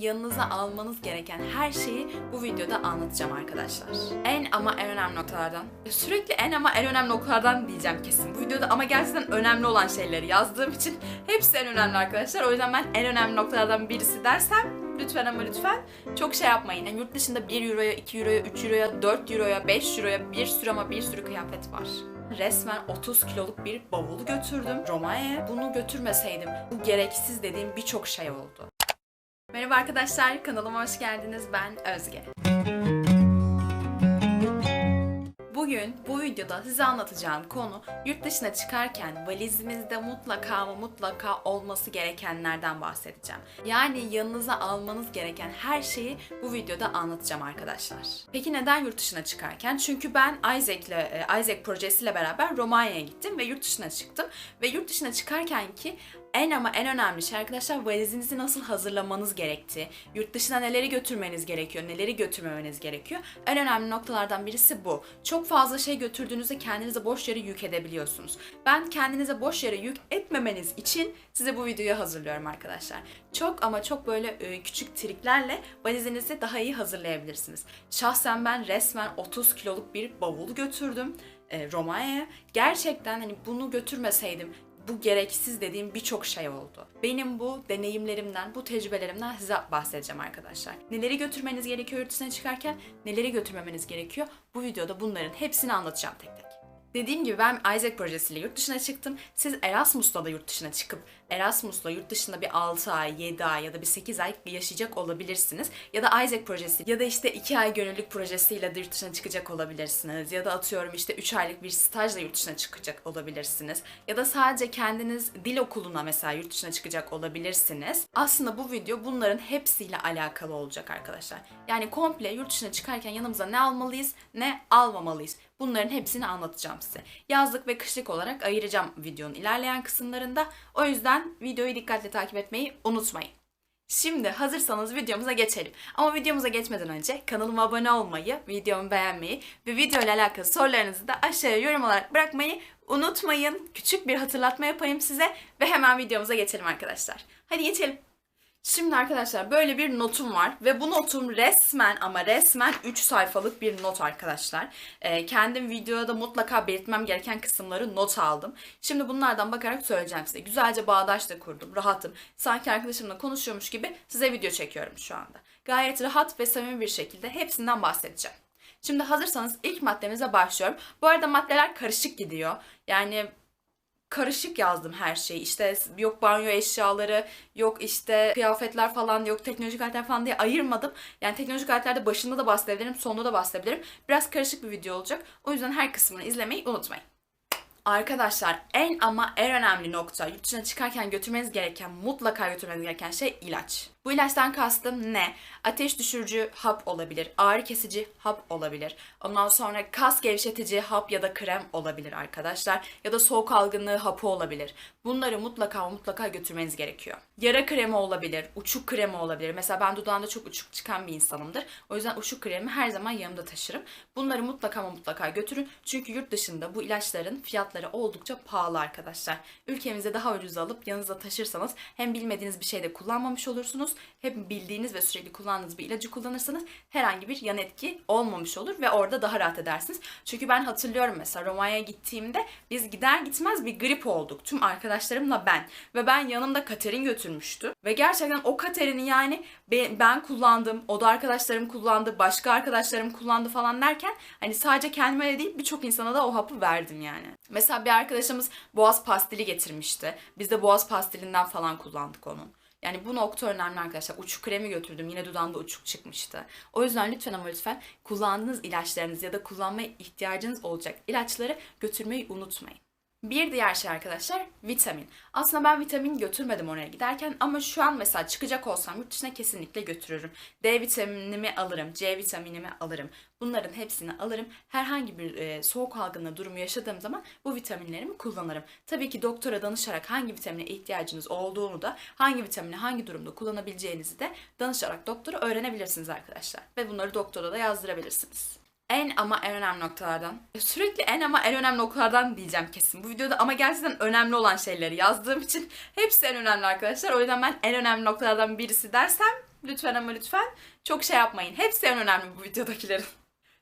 yanınıza almanız gereken her şeyi bu videoda anlatacağım arkadaşlar. En ama en önemli noktalardan, sürekli en ama en önemli noktalardan diyeceğim kesin bu videoda ama gerçekten önemli olan şeyleri yazdığım için hepsi en önemli arkadaşlar. O yüzden ben en önemli noktalardan birisi dersem lütfen ama lütfen çok şey yapmayın. Yani yurt dışında 1 euroya, 2 euroya, 3 euroya, 4 euroya, 5 euroya bir sürü ama bir sürü kıyafet var. Resmen 30 kiloluk bir bavul götürdüm Roma'ya. Bunu götürmeseydim bu gereksiz dediğim birçok şey oldu. Merhaba arkadaşlar, kanalıma hoş geldiniz. Ben Özge. Bugün bu videoda size anlatacağım konu yurt dışına çıkarken valizimizde mutlaka ama mutlaka olması gerekenlerden bahsedeceğim. Yani yanınıza almanız gereken her şeyi bu videoda anlatacağım arkadaşlar. Peki neden yurt dışına çıkarken? Çünkü ben Isaac'le e, Isaac projesiyle beraber Romanya'ya gittim ve yurt dışına çıktım ve yurt dışına çıkarken ki en ama en önemli şey arkadaşlar valizinizi nasıl hazırlamanız gerektiği, yurt dışına neleri götürmeniz gerekiyor, neleri götürmemeniz gerekiyor. En önemli noktalardan birisi bu. Çok fazla şey götürdüğünüzde kendinize boş yere yük edebiliyorsunuz. Ben kendinize boş yere yük etmemeniz için size bu videoyu hazırlıyorum arkadaşlar. Çok ama çok böyle e, küçük triklerle valizinizi daha iyi hazırlayabilirsiniz. Şahsen ben resmen 30 kiloluk bir bavul götürdüm e, Romanya'ya. Gerçekten hani bunu götürmeseydim bu gereksiz dediğim birçok şey oldu. Benim bu deneyimlerimden, bu tecrübelerimden size bahsedeceğim arkadaşlar. Neleri götürmeniz gerekiyor yurt dışına çıkarken, neleri götürmemeniz gerekiyor. Bu videoda bunların hepsini anlatacağım tek tek. Dediğim gibi ben Isaac projesiyle yurt dışına çıktım. Siz Erasmus'la da yurt dışına çıkıp Erasmus'la yurt dışında bir 6 ay, 7 ay ya da bir 8 ay yaşayacak olabilirsiniz. Ya da Isaac projesi ya da işte 2 ay gönüllülük projesiyle de yurt dışına çıkacak olabilirsiniz. Ya da atıyorum işte 3 aylık bir stajla yurt dışına çıkacak olabilirsiniz. Ya da sadece kendiniz dil okuluna mesela yurt dışına çıkacak olabilirsiniz. Aslında bu video bunların hepsiyle alakalı olacak arkadaşlar. Yani komple yurt dışına çıkarken yanımıza ne almalıyız ne almamalıyız. Bunların hepsini anlatacağım size. Yazlık ve kışlık olarak ayıracağım videonun ilerleyen kısımlarında. O yüzden videoyu dikkatle takip etmeyi unutmayın. Şimdi hazırsanız videomuza geçelim. Ama videomuza geçmeden önce kanalıma abone olmayı, videomu beğenmeyi ve video ile alakalı sorularınızı da aşağıya yorum olarak bırakmayı unutmayın. Küçük bir hatırlatma yapayım size ve hemen videomuza geçelim arkadaşlar. Hadi geçelim. Şimdi arkadaşlar böyle bir notum var ve bu notum resmen ama resmen 3 sayfalık bir not arkadaşlar. Ee, kendim videoda mutlaka belirtmem gereken kısımları not aldım. Şimdi bunlardan bakarak söyleyeceğim size. Güzelce bağdaş da kurdum, rahatım. Sanki arkadaşımla konuşuyormuş gibi size video çekiyorum şu anda. Gayet rahat ve samimi bir şekilde hepsinden bahsedeceğim. Şimdi hazırsanız ilk maddemize başlıyorum. Bu arada maddeler karışık gidiyor. Yani karışık yazdım her şeyi. İşte yok banyo eşyaları, yok işte kıyafetler falan, yok teknolojik aletler falan diye ayırmadım. Yani teknolojik aletlerde başında da bahsedebilirim, sonunda da bahsedebilirim. Biraz karışık bir video olacak. O yüzden her kısmını izlemeyi unutmayın. Arkadaşlar en ama en önemli nokta yurt dışına çıkarken götürmeniz gereken, mutlaka götürmeniz gereken şey ilaç. Bu ilaçtan kastım ne? Ateş düşürücü hap olabilir, ağrı kesici hap olabilir. Ondan sonra kas gevşetici hap ya da krem olabilir arkadaşlar. Ya da soğuk algınlığı hapı olabilir. Bunları mutlaka mutlaka götürmeniz gerekiyor. Yara kremi olabilir, uçuk kremi olabilir. Mesela ben dudağında çok uçuk çıkan bir insanımdır. O yüzden uçuk kremi her zaman yanımda taşırım. Bunları mutlaka ama mutlaka götürün. Çünkü yurt dışında bu ilaçların fiyatları oldukça pahalı arkadaşlar. Ülkemize daha ucuz alıp yanınızda taşırsanız hem bilmediğiniz bir şey de kullanmamış olursunuz. Hem bildiğiniz ve sürekli kullandığınız bir ilacı kullanırsanız herhangi bir yan etki olmamış olur ve orada daha rahat edersiniz. Çünkü ben hatırlıyorum mesela Romanya'ya gittiğimde biz gider gitmez bir grip olduk. Tüm arkadaşlarımla ben. Ve ben yanımda Katerin götürmüştüm. Ve gerçekten o Katerin'i yani ben kullandım, o da arkadaşlarım kullandı, başka arkadaşlarım kullandı falan derken hani sadece kendime de değil birçok insana da o hapı verdim yani. Mesela bir arkadaşımız boğaz pastili getirmişti. Biz de boğaz pastilinden falan kullandık onun. Yani bu nokta önemli arkadaşlar. Uçuk kremi götürdüm. Yine dudağımda uçuk çıkmıştı. O yüzden lütfen ama lütfen kullandığınız ilaçlarınız ya da kullanmaya ihtiyacınız olacak ilaçları götürmeyi unutmayın. Bir diğer şey arkadaşlar vitamin. Aslında ben vitamin götürmedim oraya giderken ama şu an mesela çıkacak olsam yurt dışına kesinlikle götürürüm. D vitaminimi alırım, C vitaminimi alırım. Bunların hepsini alırım. Herhangi bir e, soğuk algınlığı durumu yaşadığım zaman bu vitaminlerimi kullanırım. Tabii ki doktora danışarak hangi vitamine ihtiyacınız olduğunu da hangi vitamini hangi durumda kullanabileceğinizi de danışarak doktora öğrenebilirsiniz arkadaşlar. Ve bunları doktora da yazdırabilirsiniz en ama en önemli noktalardan. Sürekli en ama en önemli noktalardan diyeceğim kesin bu videoda ama gerçekten önemli olan şeyleri yazdığım için hepsi en önemli arkadaşlar. O yüzden ben en önemli noktalardan birisi dersem Lütfen ama lütfen çok şey yapmayın. Hepsi en önemli bu videodakilerin.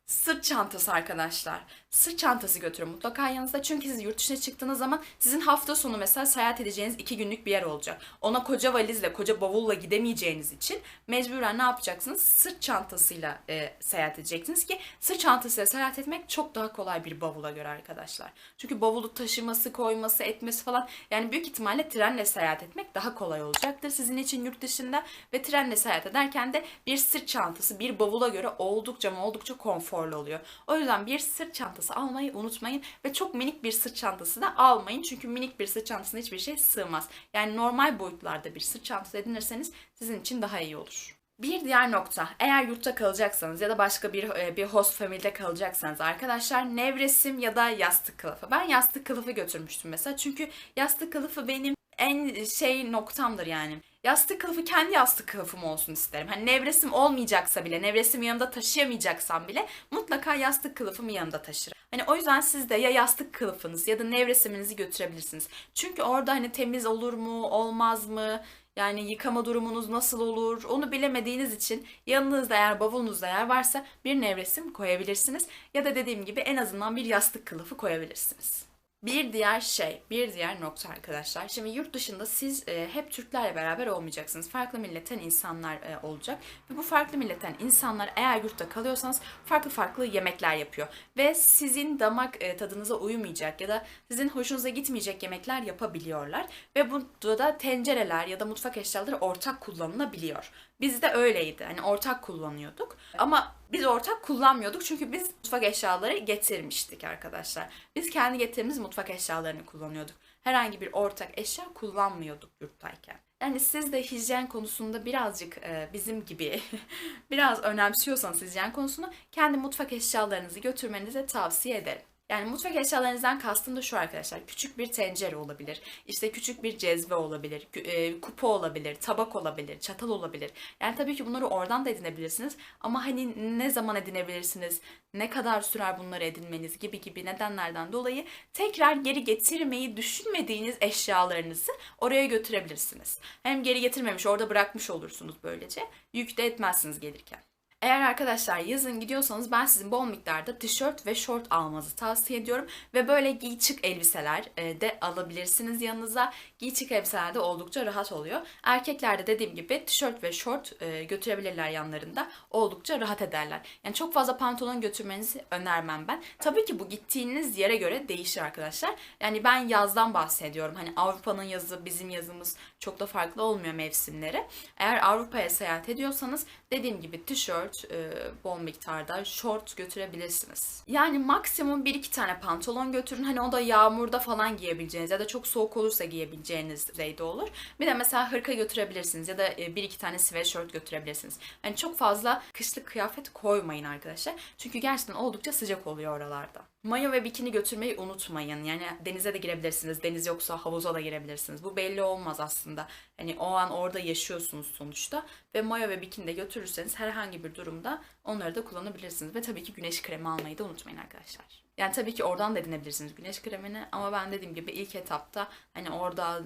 Sırt çantası arkadaşlar. Sırt çantası götürün mutlaka yanınızda. Çünkü siz yurt dışına çıktığınız zaman sizin hafta sonu mesela seyahat edeceğiniz iki günlük bir yer olacak. Ona koca valizle, koca bavulla gidemeyeceğiniz için mecburen ne yapacaksınız? Sırt çantasıyla e, seyahat edeceksiniz ki sırt çantasıyla seyahat etmek çok daha kolay bir bavula göre arkadaşlar. Çünkü bavulu taşıması, koyması, etmesi falan yani büyük ihtimalle trenle seyahat etmek daha kolay olacaktır sizin için yurt dışında ve trenle seyahat ederken de bir sırt çantası bir bavula göre oldukça oldukça konforlu oluyor. O yüzden bir sırt çantası almayı unutmayın ve çok minik bir sırt çantası da almayın. Çünkü minik bir sırt çantasına hiçbir şey sığmaz. Yani normal boyutlarda bir sırt çantası edinirseniz sizin için daha iyi olur. Bir diğer nokta, eğer yurtta kalacaksanız ya da başka bir e, bir host family'de kalacaksanız arkadaşlar nevresim ya da yastık kılıfı. Ben yastık kılıfı götürmüştüm mesela çünkü yastık kılıfı benim en şey noktamdır yani. Yastık kılıfı kendi yastık kılıfım olsun isterim. Hani nevresim olmayacaksa bile, nevresim yanımda taşıyamayacaksam bile mutlaka yastık kılıfımı yanımda taşırım. Hani o yüzden siz de ya yastık kılıfınız ya da nevresiminizi götürebilirsiniz. Çünkü orada hani temiz olur mu, olmaz mı? Yani yıkama durumunuz nasıl olur onu bilemediğiniz için yanınızda eğer bavulunuzda yer varsa bir nevresim koyabilirsiniz. Ya da dediğim gibi en azından bir yastık kılıfı koyabilirsiniz. Bir diğer şey, bir diğer nokta arkadaşlar. Şimdi yurt dışında siz e, hep Türklerle beraber olmayacaksınız. Farklı milletten insanlar e, olacak. Ve bu farklı milletten insanlar eğer yurtta kalıyorsanız farklı farklı yemekler yapıyor. Ve sizin damak e, tadınıza uymayacak ya da sizin hoşunuza gitmeyecek yemekler yapabiliyorlar. Ve burada da tencereler ya da mutfak eşyaları ortak kullanılabiliyor. Bizde öyleydi. Hani ortak kullanıyorduk. Ama biz ortak kullanmıyorduk çünkü biz mutfak eşyaları getirmiştik arkadaşlar. Biz kendi getirdiğimiz mutfak eşyalarını kullanıyorduk. Herhangi bir ortak eşya kullanmıyorduk yurttayken. Yani siz de hijyen konusunda birazcık e, bizim gibi biraz önemsiyorsanız hijyen konusunu kendi mutfak eşyalarınızı götürmenizi tavsiye ederim. Yani mutfak eşyalarınızdan kastım da şu arkadaşlar. Küçük bir tencere olabilir. işte küçük bir cezve olabilir. e, kupa olabilir. Tabak olabilir. Çatal olabilir. Yani tabii ki bunları oradan da edinebilirsiniz. Ama hani ne zaman edinebilirsiniz? Ne kadar sürer bunları edinmeniz gibi gibi nedenlerden dolayı tekrar geri getirmeyi düşünmediğiniz eşyalarınızı oraya götürebilirsiniz. Hem geri getirmemiş orada bırakmış olursunuz böylece. Yük de etmezsiniz gelirken. Eğer arkadaşlar yazın gidiyorsanız ben sizin bol miktarda tişört ve şort almanızı tavsiye ediyorum. Ve böyle giy çık elbiseler e, de alabilirsiniz yanınıza. Giy çık elbiseler de oldukça rahat oluyor. Erkekler de dediğim gibi tişört ve şort e, götürebilirler yanlarında. Oldukça rahat ederler. Yani çok fazla pantolon götürmenizi önermem ben. Tabii ki bu gittiğiniz yere göre değişir arkadaşlar. Yani ben yazdan bahsediyorum. Hani Avrupa'nın yazı bizim yazımız çok da farklı olmuyor mevsimleri. Eğer Avrupa'ya seyahat ediyorsanız dediğim gibi tişört, e, bol miktarda short götürebilirsiniz. Yani maksimum 1-2 tane pantolon götürün. Hani o da yağmurda falan giyebileceğiniz ya da çok soğuk olursa giyebileceğiniz düzeyde olur. Bir de mesela hırka götürebilirsiniz ya da 1-2 e, tane sweatshirt götürebilirsiniz. Yani çok fazla kışlık kıyafet koymayın arkadaşlar. Çünkü gerçekten oldukça sıcak oluyor oralarda. Mayo ve bikini götürmeyi unutmayın. Yani denize de girebilirsiniz. Deniz yoksa havuza da girebilirsiniz. Bu belli olmaz aslında. Hani o an orada yaşıyorsunuz sonuçta. Ve mayo ve bikini de götürürseniz herhangi bir durumda onları da kullanabilirsiniz. Ve tabii ki güneş kremi almayı da unutmayın arkadaşlar. Yani tabii ki oradan da edinebilirsiniz güneş kremini. Ama ben dediğim gibi ilk etapta hani orada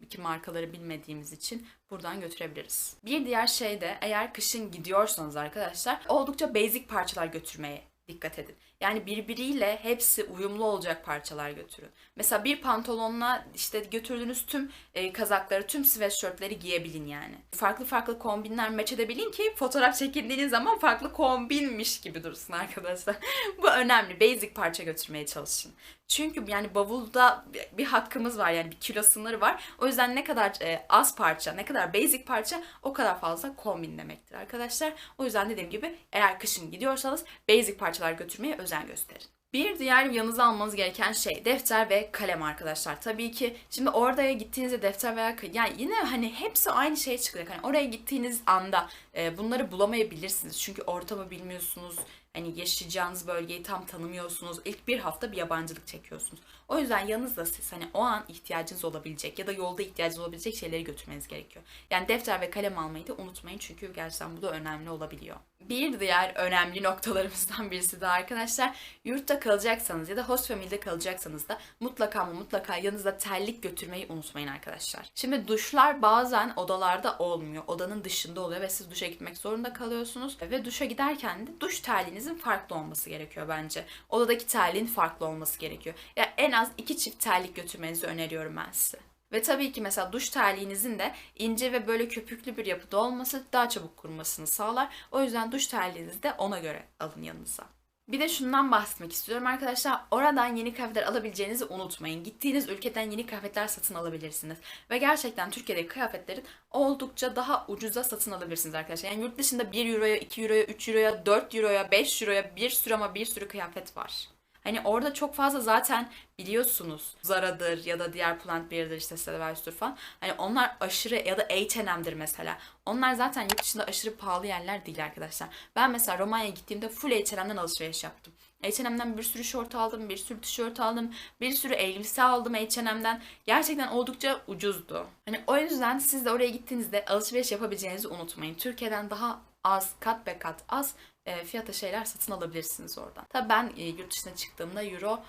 iki markaları bilmediğimiz için buradan götürebiliriz. Bir diğer şey de eğer kışın gidiyorsanız arkadaşlar oldukça basic parçalar götürmeye dikkat edin. Yani birbiriyle hepsi uyumlu olacak parçalar götürün. Mesela bir pantolonla işte götürdüğünüz tüm e, kazakları, tüm sweatshirtleri giyebilin yani. Farklı farklı kombinler match edebilin ki fotoğraf çekildiğiniz zaman farklı kombinmiş gibi dursun arkadaşlar. Bu önemli. Basic parça götürmeye çalışın. Çünkü yani bavulda bir hakkımız var yani bir kilo sınırı var. O yüzden ne kadar e, az parça, ne kadar basic parça o kadar fazla kombin demektir arkadaşlar. O yüzden dediğim gibi eğer kışın gidiyorsanız basic parçalar götürmeye özen gösterin. Bir diğer yanınıza almanız gereken şey defter ve kalem arkadaşlar. Tabii ki şimdi oraya gittiğinizde defter veya kalem yani yine hani hepsi aynı şeye çıkacak. Hani oraya gittiğiniz anda e, bunları bulamayabilirsiniz. Çünkü ortamı bilmiyorsunuz. Hani yaşayacağınız bölgeyi tam tanımıyorsunuz. İlk bir hafta bir yabancılık çekiyorsunuz. O yüzden yanınızda siz hani o an ihtiyacınız olabilecek ya da yolda ihtiyacınız olabilecek şeyleri götürmeniz gerekiyor. Yani defter ve kalem almayı da unutmayın çünkü gerçekten bu da önemli olabiliyor. Bir diğer önemli noktalarımızdan birisi de arkadaşlar yurtta kalacaksanız ya da host family'de kalacaksanız da mutlaka ama mutlaka yanınızda terlik götürmeyi unutmayın arkadaşlar. Şimdi duşlar bazen odalarda olmuyor. Odanın dışında oluyor ve siz duşa gitmek zorunda kalıyorsunuz. Ve duşa giderken de duş terliğinizin farklı olması gerekiyor bence. Odadaki terliğin farklı olması gerekiyor. Ya en az iki çift terlik götürmenizi öneriyorum ben size. Ve tabii ki mesela duş terliğinizin de ince ve böyle köpüklü bir yapıda olması daha çabuk kurumasını sağlar. O yüzden duş terliğinizi de ona göre alın yanınıza. Bir de şundan bahsetmek istiyorum arkadaşlar. Oradan yeni kıyafetler alabileceğinizi unutmayın. Gittiğiniz ülkeden yeni kıyafetler satın alabilirsiniz. Ve gerçekten Türkiye'deki kıyafetlerin oldukça daha ucuza satın alabilirsiniz arkadaşlar. Yani yurt dışında 1 euroya, 2 euroya, 3 euroya, 4 euroya, 5 euroya bir sürü ama bir sürü kıyafet var. Hani orada çok fazla zaten biliyorsunuz Zara'dır ya da diğer plant birdir işte Stradivarius'tur falan. Hani onlar aşırı ya da H&M'dir mesela. Onlar zaten yurt dışında aşırı pahalı yerler değil arkadaşlar. Ben mesela Romanya'ya gittiğimde full H&M'den alışveriş yaptım. H&M'den bir sürü şort aldım, bir sürü tişört aldım, bir sürü elbise aldım H&M'den. Gerçekten oldukça ucuzdu. Hani o yüzden siz de oraya gittiğinizde alışveriş yapabileceğinizi unutmayın. Türkiye'den daha az, kat be kat az e, fiyata şeyler satın alabilirsiniz oradan. Tabii ben e, yurt dışına çıktığımda euro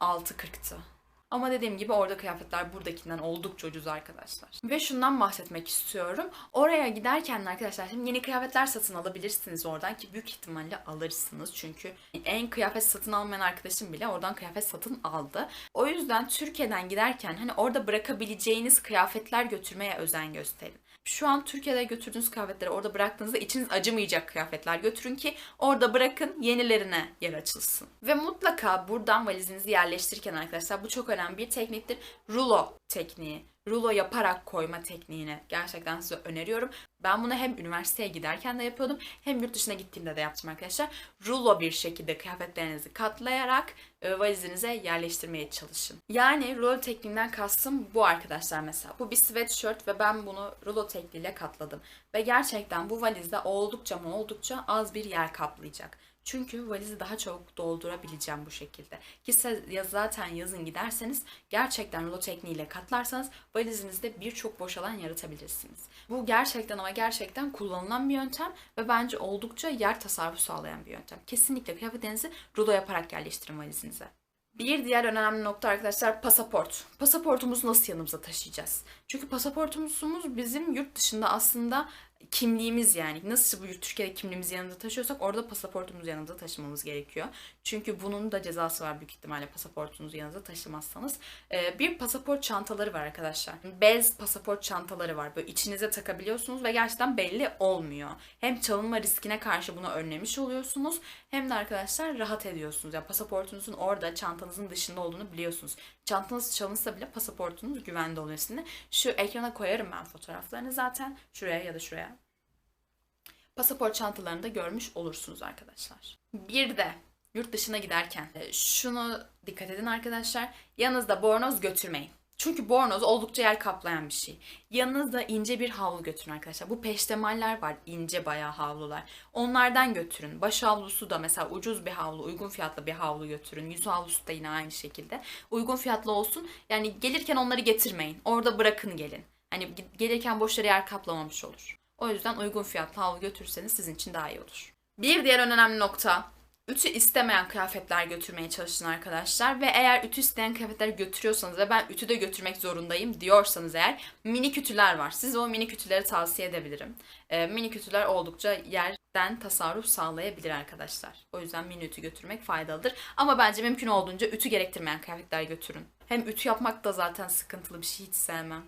6.40'tı. Ama dediğim gibi orada kıyafetler buradakinden oldukça ucuz arkadaşlar. Ve şundan bahsetmek istiyorum. Oraya giderken arkadaşlar şimdi yeni kıyafetler satın alabilirsiniz oradan ki büyük ihtimalle alırsınız. Çünkü en kıyafet satın almayan arkadaşım bile oradan kıyafet satın aldı. O yüzden Türkiye'den giderken hani orada bırakabileceğiniz kıyafetler götürmeye özen gösterin şu an Türkiye'de götürdüğünüz kıyafetleri orada bıraktığınızda içiniz acımayacak kıyafetler götürün ki orada bırakın yenilerine yer açılsın. Ve mutlaka buradan valizinizi yerleştirirken arkadaşlar bu çok önemli bir tekniktir. Rulo tekniği rulo yaparak koyma tekniğini gerçekten size öneriyorum. Ben bunu hem üniversiteye giderken de yapıyordum hem yurt dışına gittiğimde de yaptım arkadaşlar. Rulo bir şekilde kıyafetlerinizi katlayarak e, valizinize yerleştirmeye çalışın. Yani rulo tekniğinden kastım bu arkadaşlar mesela. Bu bir sweatshirt ve ben bunu rulo tekniğiyle katladım. Ve gerçekten bu valizde oldukça mı oldukça az bir yer kaplayacak. Çünkü valizi daha çabuk doldurabileceğim bu şekilde. Ki ya zaten yazın giderseniz gerçekten rulo tekniğiyle katlarsanız valizinizde birçok boş alan yaratabilirsiniz. Bu gerçekten ama gerçekten kullanılan bir yöntem ve bence oldukça yer tasarrufu sağlayan bir yöntem. Kesinlikle kıyafetlerinizi rulo yaparak yerleştirin valizinize. Bir diğer önemli nokta arkadaşlar pasaport. Pasaportumuzu nasıl yanımıza taşıyacağız? Çünkü pasaportumuz bizim yurt dışında aslında kimliğimiz yani nasıl bu Türkiye'de kimliğimizi yanında taşıyorsak orada pasaportumuzu yanında taşımamız gerekiyor. Çünkü bunun da cezası var büyük ihtimalle pasaportunuzu yanınızda taşımazsanız. Ee, bir pasaport çantaları var arkadaşlar. Bez pasaport çantaları var. Böyle içinize takabiliyorsunuz ve gerçekten belli olmuyor. Hem çalınma riskine karşı bunu önlemiş oluyorsunuz hem de arkadaşlar rahat ediyorsunuz. Yani pasaportunuzun orada çantanızın dışında olduğunu biliyorsunuz. Çantanız çalınsa bile pasaportunuz güvende oluyor sizinle. Şu ekrana koyarım ben fotoğraflarını zaten. Şuraya ya da şuraya. Pasaport çantalarını da görmüş olursunuz arkadaşlar. Bir de yurt dışına giderken e, şunu dikkat edin arkadaşlar. Yanınızda bornoz götürmeyin. Çünkü bornoz oldukça yer kaplayan bir şey. Yanınızda ince bir havlu götürün arkadaşlar. Bu peştemaller var ince bayağı havlular. Onlardan götürün. Baş havlusu da mesela ucuz bir havlu, uygun fiyatlı bir havlu götürün. Yüz havlusu da yine aynı şekilde. Uygun fiyatlı olsun. Yani gelirken onları getirmeyin. Orada bırakın gelin. Hani gelirken boşları yer kaplamamış olur. O yüzden uygun fiyatlı havlu götürürseniz sizin için daha iyi olur. Bir diğer önemli nokta ütü istemeyen kıyafetler götürmeye çalışın arkadaşlar. Ve eğer ütü isteyen kıyafetler götürüyorsanız ve ben ütü de götürmek zorundayım diyorsanız eğer mini ütüler var. Size o mini ütüleri tavsiye edebilirim. E, mini ütüler oldukça yerden tasarruf sağlayabilir arkadaşlar. O yüzden mini ütü götürmek faydalıdır. Ama bence mümkün olduğunca ütü gerektirmeyen kıyafetler götürün. Hem ütü yapmak da zaten sıkıntılı bir şey hiç sevmem.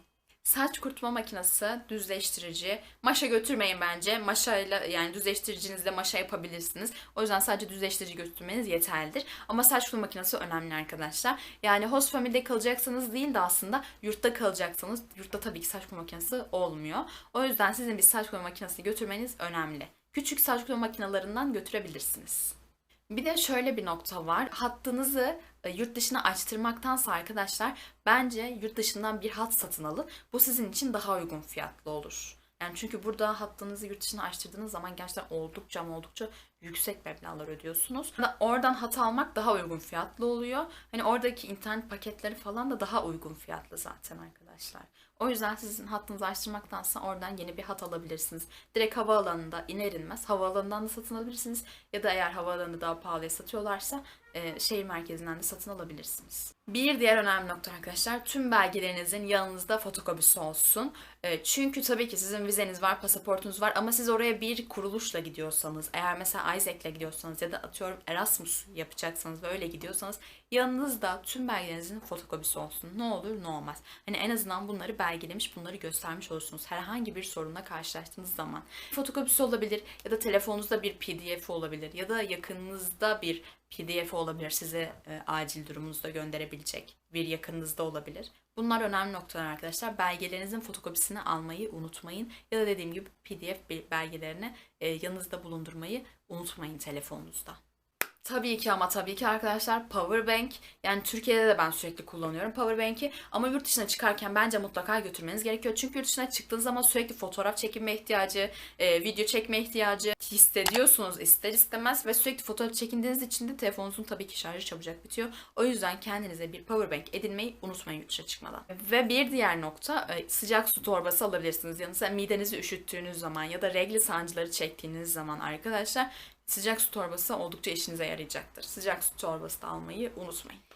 Saç kurutma makinesi, düzleştirici. Maşa götürmeyin bence. Maşayla yani düzleştiricinizle maşa yapabilirsiniz. O yüzden sadece düzleştirici götürmeniz yeterlidir. Ama saç kurutma makinesi önemli arkadaşlar. Yani host family'de kalacaksanız değil de aslında yurtta kalacaksanız yurtta tabii ki saç kurutma makinesi olmuyor. O yüzden sizin bir saç kurutma makinesini götürmeniz önemli. Küçük saç kurutma makinalarından götürebilirsiniz. Bir de şöyle bir nokta var. Hattınızı e, yurt dışına açtırmaktansa arkadaşlar bence yurt dışından bir hat satın alın. Bu sizin için daha uygun fiyatlı olur. Yani çünkü burada hattınızı yurt dışına açtırdığınız zaman gerçekten oldukça oldukça yüksek meblağlar ödüyorsunuz. Oradan hat almak daha uygun fiyatlı oluyor. Hani oradaki internet paketleri falan da daha uygun fiyatlı zaten arkadaşlar. O yüzden sizin hattınızı açtırmaktansa oradan yeni bir hat alabilirsiniz. Direkt havaalanında iner inmez havaalanından da satın alabilirsiniz. Ya da eğer havaalanı daha pahalıya satıyorlarsa e, şehir merkezinden de satın alabilirsiniz. Bir diğer önemli nokta arkadaşlar tüm belgelerinizin yanınızda fotokopisi olsun. E, çünkü tabii ki sizin vizeniz var, pasaportunuz var ama siz oraya bir kuruluşla gidiyorsanız, eğer mesela Isaac'le gidiyorsanız ya da atıyorum Erasmus yapacaksanız ve öyle gidiyorsanız yanınızda tüm belgelerinizin fotokopisi olsun. Ne olur ne olmaz. Hani en azından bunları belgelemiş, bunları göstermiş olursunuz. Herhangi bir sorunla karşılaştığınız zaman. Fotokopisi olabilir ya da telefonunuzda bir pdf olabilir ya da yakınınızda bir pdf olabilir size e, acil durumunuzda gönderebilecek bir yakınınızda olabilir. Bunlar önemli noktalar arkadaşlar. Belgelerinizin fotokopisini almayı unutmayın. Ya da dediğim gibi pdf belgelerini e, yanınızda bulundurmayı unutmayın telefonunuzda. Tabii ki ama tabii ki arkadaşlar powerbank yani Türkiye'de de ben sürekli kullanıyorum powerbank'i ama yurt dışına çıkarken bence mutlaka götürmeniz gerekiyor. Çünkü yurt dışına çıktığınız zaman sürekli fotoğraf çekinme ihtiyacı, e, video çekme ihtiyacı hissediyorsunuz ister istemez ve sürekli fotoğraf çekindiğiniz için de telefonunuzun tabii ki şarjı çabucak bitiyor. O yüzden kendinize bir powerbank edinmeyi unutmayın yurt dışına çıkmadan. Ve bir diğer nokta e, sıcak su torbası alabilirsiniz yanınıza midenizi üşüttüğünüz zaman ya da regli sancıları çektiğiniz zaman arkadaşlar sıcak su torbası oldukça işinize yarayacaktır. Sıcak su torbası da almayı unutmayın.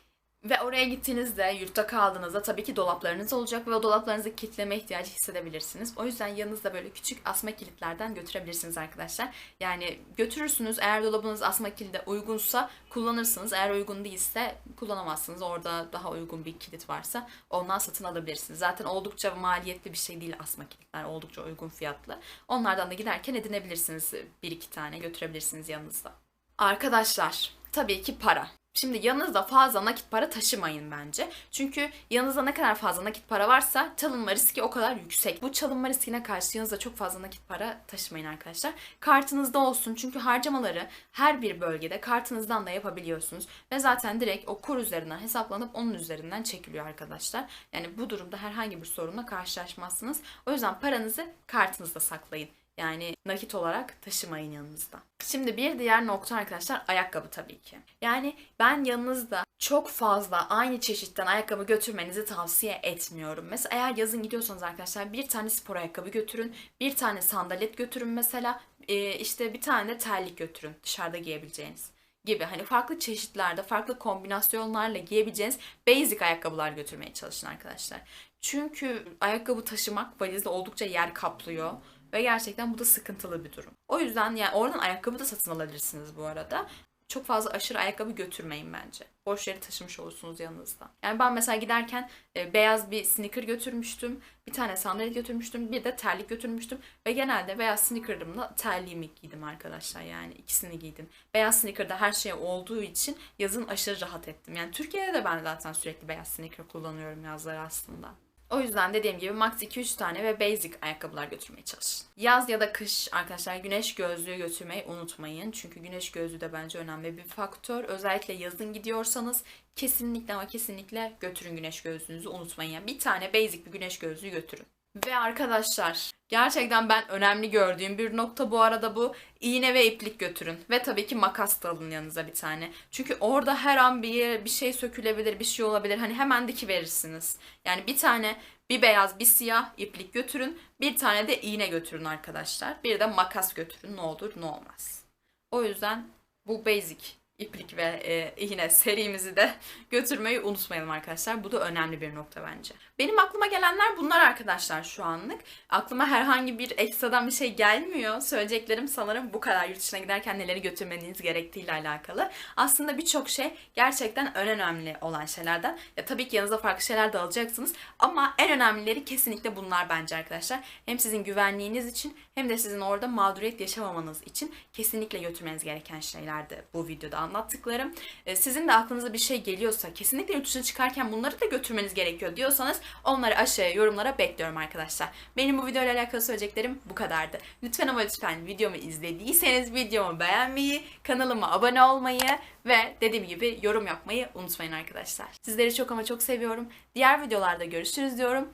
Ve oraya gittiğinizde, yurtta kaldığınızda tabii ki dolaplarınız olacak ve o dolaplarınızı kilitleme ihtiyacı hissedebilirsiniz. O yüzden yanınızda böyle küçük asma kilitlerden götürebilirsiniz arkadaşlar. Yani götürürsünüz eğer dolabınız asma kilide uygunsa kullanırsınız. Eğer uygun değilse kullanamazsınız. Orada daha uygun bir kilit varsa ondan satın alabilirsiniz. Zaten oldukça maliyetli bir şey değil asma kilitler. Oldukça uygun fiyatlı. Onlardan da giderken edinebilirsiniz. Bir iki tane götürebilirsiniz yanınızda. Arkadaşlar tabii ki para. Şimdi yanınızda fazla nakit para taşımayın bence. Çünkü yanınızda ne kadar fazla nakit para varsa çalınma riski o kadar yüksek. Bu çalınma riskine karşı yanınızda çok fazla nakit para taşımayın arkadaşlar. Kartınızda olsun çünkü harcamaları her bir bölgede kartınızdan da yapabiliyorsunuz. Ve zaten direkt o kur üzerinden hesaplanıp onun üzerinden çekiliyor arkadaşlar. Yani bu durumda herhangi bir sorunla karşılaşmazsınız. O yüzden paranızı kartınızda saklayın. Yani nakit olarak taşımayın yanınızda. Şimdi bir diğer nokta arkadaşlar ayakkabı tabii ki. Yani ben yanınızda çok fazla aynı çeşitten ayakkabı götürmenizi tavsiye etmiyorum. Mesela eğer yazın gidiyorsanız arkadaşlar bir tane spor ayakkabı götürün. Bir tane sandalet götürün mesela. Ee, işte bir tane de terlik götürün dışarıda giyebileceğiniz gibi hani farklı çeşitlerde, farklı kombinasyonlarla giyebileceğiniz basic ayakkabılar götürmeye çalışın arkadaşlar. Çünkü ayakkabı taşımak valizde oldukça yer kaplıyor. Ve gerçekten bu da sıkıntılı bir durum. O yüzden yani oradan ayakkabı da satın alabilirsiniz bu arada. Çok fazla aşırı ayakkabı götürmeyin bence. Boş yeri taşımış olursunuz yanınızda. Yani ben mesela giderken e, beyaz bir sneaker götürmüştüm. Bir tane sandalet götürmüştüm. Bir de terlik götürmüştüm. Ve genelde beyaz sneakerımla terliğimi giydim arkadaşlar. Yani ikisini giydim. Beyaz sneakerda her şey olduğu için yazın aşırı rahat ettim. Yani Türkiye'de de ben zaten sürekli beyaz sneaker kullanıyorum yazları aslında. O yüzden dediğim gibi max 2-3 tane ve basic ayakkabılar götürmeye çalışın. Yaz ya da kış arkadaşlar güneş gözlüğü götürmeyi unutmayın. Çünkü güneş gözlüğü de bence önemli bir faktör. Özellikle yazın gidiyorsanız kesinlikle ama kesinlikle götürün güneş gözlüğünüzü unutmayın. Yani bir tane basic bir güneş gözlüğü götürün. Ve arkadaşlar gerçekten ben önemli gördüğüm bir nokta bu arada bu. iğne ve iplik götürün. Ve tabii ki makas da alın yanınıza bir tane. Çünkü orada her an bir, bir şey sökülebilir, bir şey olabilir. Hani hemen diki verirsiniz. Yani bir tane bir beyaz bir siyah iplik götürün. Bir tane de iğne götürün arkadaşlar. Bir de makas götürün ne olur ne olmaz. O yüzden bu basic iplik ve e, iğne serimizi de götürmeyi unutmayalım arkadaşlar. Bu da önemli bir nokta bence. Benim aklıma gelenler bunlar arkadaşlar şu anlık. Aklıma herhangi bir ekstradan bir şey gelmiyor. Söyleyeceklerim sanırım bu kadar yurt dışına giderken neleri götürmeniz gerektiğiyle alakalı. Aslında birçok şey gerçekten en önemli olan şeylerden. Ya tabii ki yanınıza farklı şeyler de alacaksınız ama en önemlileri kesinlikle bunlar bence arkadaşlar. Hem sizin güvenliğiniz için hem de sizin orada mağduriyet yaşamamanız için kesinlikle götürmeniz gereken şeylerdi bu videoda anlattıklarım. Ee, sizin de aklınıza bir şey geliyorsa kesinlikle yurt dışına çıkarken bunları da götürmeniz gerekiyor diyorsanız onları aşağıya yorumlara bekliyorum arkadaşlar. Benim bu videoyla alakalı söyleyeceklerim bu kadardı. Lütfen ama lütfen videomu izlediyseniz videomu beğenmeyi, kanalıma abone olmayı ve dediğim gibi yorum yapmayı unutmayın arkadaşlar. Sizleri çok ama çok seviyorum. Diğer videolarda görüşürüz diyorum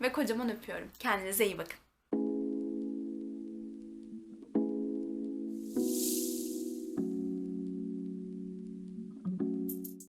ve kocaman öpüyorum. Kendinize iyi bakın.